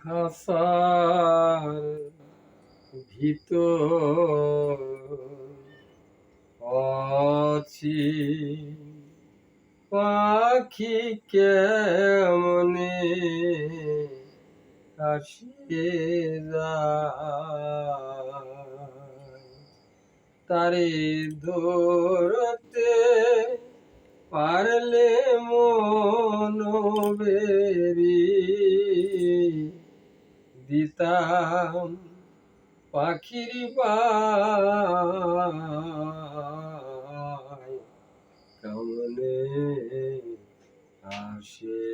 খাসার ভিতর আছি। পাখি কেমনে আসে তারে ধরতে পারলে মন বেরি দিতাম পাখির কেমনে আসে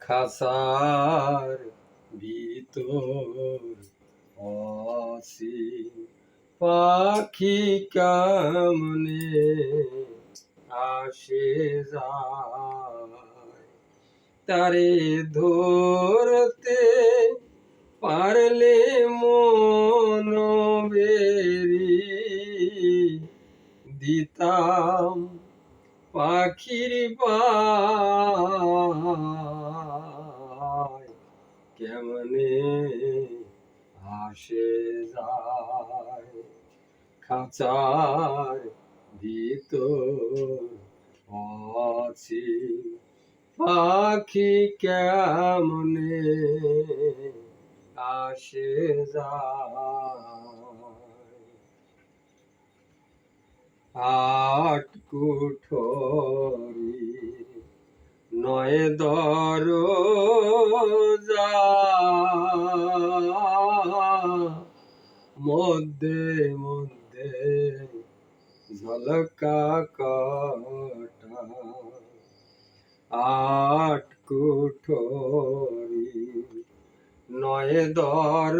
খাসার ভিতর আসি পাখি কামনে আসে যায়। তারে ধরতে পারলে মন বেরি। দিতাম পাখির পায় কেমনে আসে যায় খাঁচার ভিতর আছি পাখি কেমনে আসে আট কুঠরি নয় দর মধ্যে মধ্যে ঝলকা কাটা আট কুঠরি নয় দর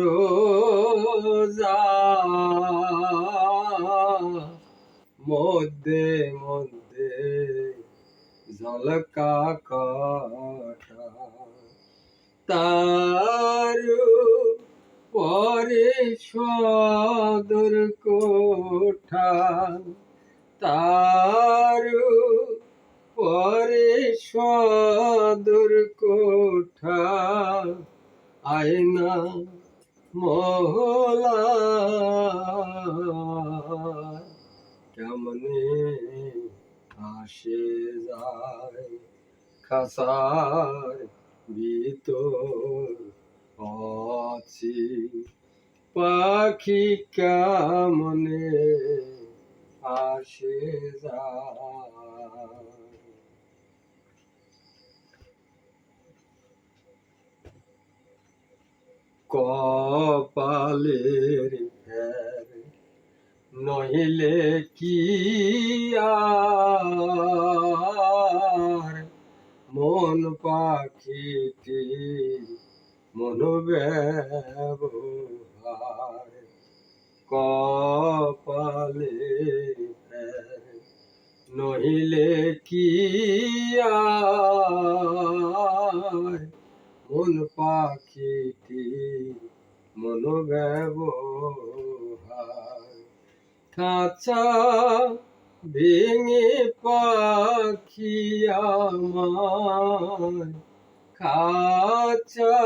মধ্যে মধ্যে ঝলকা কাটা তার পরে সদর কোঠা। তার পরে সদর কোঠা, আয়না মহলা। কেমনে আসে যায় খাসার ভিতর? আছি পাখি কেমনে আসে যায়? কপালের ফের নহিলে কি মন পাখিটি মন ব্যবহার। কপালে ফের নহিলে কি মন পাখিটি মন ব্যবহার খাঁচা ভেঙে পাখি আমার খাঁচা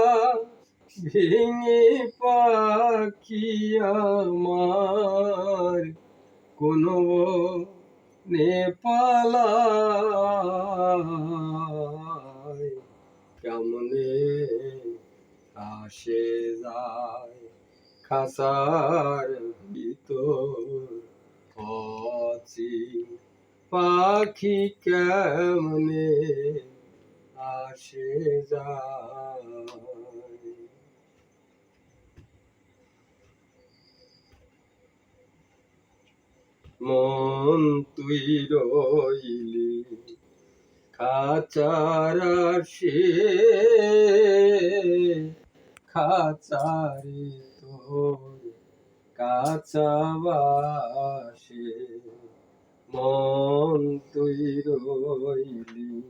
ভেঙে পাখি আমার কোনো নেপালায় কেমনে আসে যায় খাসার ভিতর আছি। পাখি কেমনে আসে মন তুই রইলি খাচার সে খাচারে তোর কাচাবাসে। মন তুই রইলি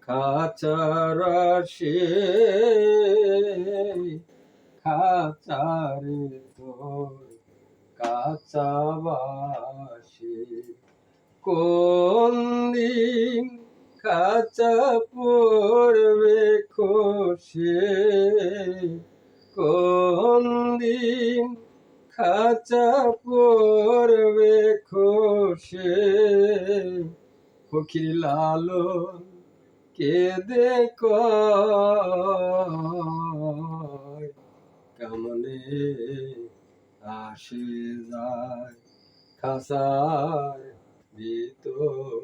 খাচার সে খাচারে তোর কাচাবাসে। কোন দিন খাঁচা পড়বে খসে কোন দিন খাঁচা পড়বে খসে ফকির লালন কেঁদে কেমনে আসে যায় খাসার ভিতর।